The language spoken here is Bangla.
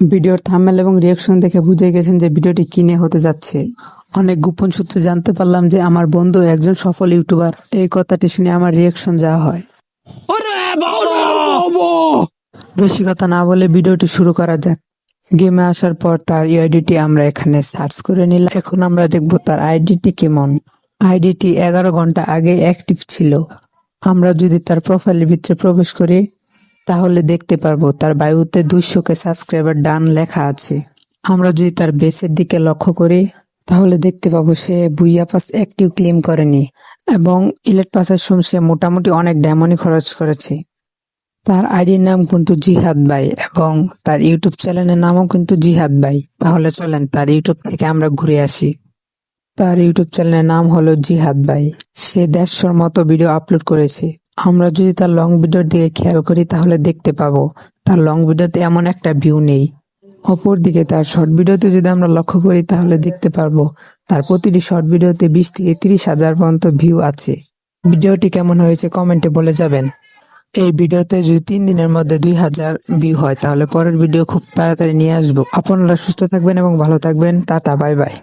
ভিডিওর থাম্বনেল এবং রিয়াকশন দেখে বুঝে গেছেন যে ভিডিওটি কিনে হতে যাচ্ছে। অনেক গোপন সূত্রে জানতে পারলাম যে আমার বন্ধু একজন সফল ইউটিউবার। এই কথাটি শুনে আমার রিয়াকশন যা হয়। বেশি কথা না বলে ভিডিওটি শুরু করা যাক। গেমে আসার পর তার আইডিটি আমরা এখানে সার্চ করে নিলাম। এখন আমরা দেখব তার আইডিটি কেমন। আইডিটি এগারো ঘণ্টা আগে অ্যাক্টিভ ছিল। আমরা যদি তার প্রোফাইলের ভিতরে প্রবেশ করি তাহলে দেখতে পারব তার বায়ুতে দুইশো কে সাবস্ক্রাইবার ডান লেখা আছে। আমরা যদি তার বেসের দিকে লক্ষ্য করি, তাহলে দেখতে পাবো সে বুইয়া পাস অ্যাক্টিভ ক্লেম করেনি এবং ইলেট পাসের সময় সে মোটামুটি অনেক ডায়মন্ড খরচ করেছে। তার আইডির নাম কিন্তু জিহাদ ভাই এবং তার ইউটিউব চ্যানেলের নামও কিন্তু জিহাদ ভাই। তাহলে চলেন তার ইউটিউব থেকে আমরা ঘুরে আসি। তার ইউটিউব চ্যানেলের নাম হলো জিহাদ ভাই। সে দেড়শোর মতো ভিডিও আপলোড করেছে। আমরা যদি তার লং ভিডিওর দিকে খেয়াল করি, তাহলে দেখতে পাবো তার লং ভিডিওতে এমন একটা ভিউ নেই। অপরদিকে তার শর্ট ভিডিওতে যদি আমরা লক্ষ্য করি, তাহলে দেখতে পারব তার প্রতিটি শর্ট ভিডিওতে বিশ থেকে তিরিশ হাজার পর্যন্ত ভিউ আছে। ভিডিওটি কেমন হয়েছে কমেন্টে বলে যাবেন। এই ভিডিওতে যদি তিন দিনের মধ্যে দুই হাজার ভিউ হয়, তাহলে পরের ভিডিও খুব তাড়াতাড়ি নিয়ে আসব। আপনারা সুস্থ থাকবেন এবং ভালো থাকবেন। Tata bye bye